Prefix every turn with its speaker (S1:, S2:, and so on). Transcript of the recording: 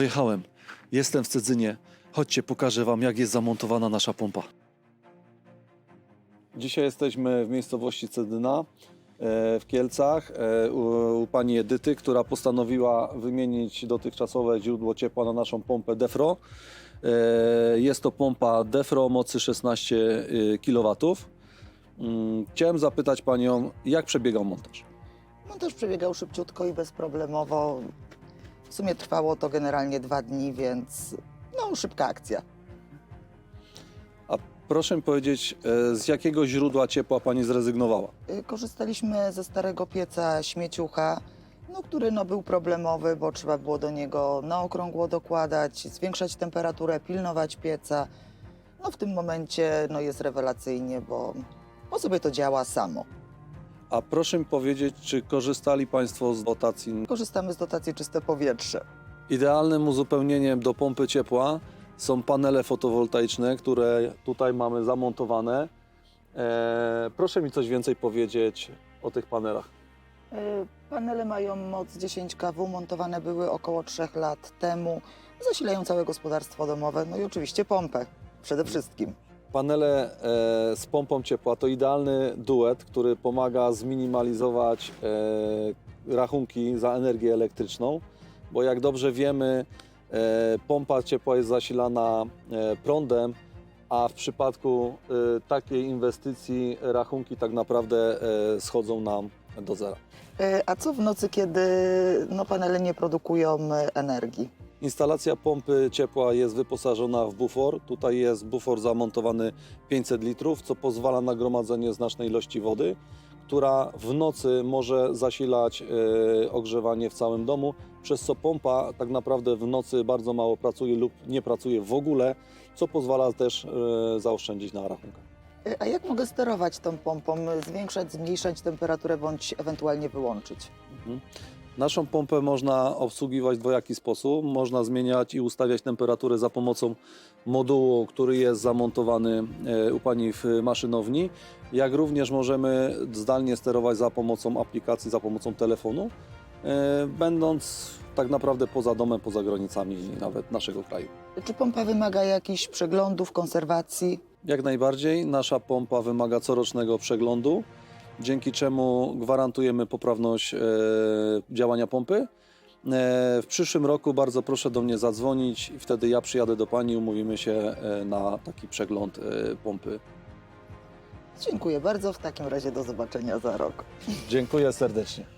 S1: Dojechałem. Jestem w Cedzynie. Chodźcie, pokażę Wam, jak jest zamontowana nasza pompa. Dzisiaj jesteśmy w miejscowości Cedyna e, w Kielcach e, u, u pani Edyty, która postanowiła wymienić dotychczasowe źródło ciepła na naszą pompę Defro. E, Jest to pompa Defro o mocy 16 kW. Mm, Chciałem zapytać panią, jak przebiegał montaż?
S2: Montaż przebiegał szybciutko i bezproblemowo. W sumie trwało to generalnie dwa dni, więc no szybka akcja.
S1: A proszę mi powiedzieć, e, z jakiego źródła ciepła pani zrezygnowała?
S2: Y, Korzystaliśmy ze starego pieca śmieciucha, no, który no, był problemowy, bo trzeba było do niego na okrągło dokładać, zwiększać temperaturę, pilnować pieca. No w tym momencie no, jest rewelacyjnie, bo, bo sobie to działa samo.
S1: A proszę mi powiedzieć, czy korzystali Państwo z dotacji?
S2: Korzystamy z dotacji czyste powietrze.
S1: Idealnym uzupełnieniem do pompy ciepła są panele fotowoltaiczne, które tutaj mamy zamontowane. E, proszę mi coś więcej powiedzieć o tych panelach.
S2: Y, Panele mają moc 10 kW, montowane były około 3 lat temu. Zasilają całe gospodarstwo domowe, no i oczywiście pompę przede wszystkim.
S1: Panele e, z pompą ciepła to idealny duet, który pomaga zminimalizować e, rachunki za energię elektryczną, bo jak dobrze wiemy, e, pompa ciepła jest zasilana prądem, a w przypadku takiej inwestycji rachunki tak naprawdę schodzą nam do zera.
S2: A co w nocy, kiedy no, panele nie produkują energii?
S1: Instalacja pompy ciepła jest wyposażona w bufor. Tutaj jest bufor zamontowany 500 litrów, co pozwala na gromadzenie znacznej ilości wody, która w nocy może zasilać e, ogrzewanie w całym domu, przez co pompa tak naprawdę w nocy bardzo mało pracuje lub nie pracuje w ogóle, co pozwala też e, zaoszczędzić na rachunkach.
S2: Y, A jak mogę sterować tą pompą? Zwiększać, zmniejszać temperaturę bądź ewentualnie wyłączyć?
S1: Mhm. Naszą pompę można obsługiwać w dwojaki sposób. Można zmieniać i ustawiać temperaturę za pomocą modułu, który jest zamontowany e, u Pani w maszynowni, jak również możemy zdalnie sterować za pomocą aplikacji, za pomocą telefonu, e, będąc tak naprawdę poza domem, poza granicami nawet naszego kraju.
S2: Czy pompa wymaga jakichś przeglądów, konserwacji?
S1: Jak najbardziej nasza pompa wymaga corocznego przeglądu, dzięki czemu gwarantujemy poprawność e, działania pompy. E, w przyszłym roku bardzo proszę do mnie zadzwonić i wtedy ja przyjadę do Pani i umówimy się e, na taki przegląd e, pompy.
S2: Dziękuję bardzo. W takim razie do zobaczenia za rok.
S1: Dziękuję serdecznie.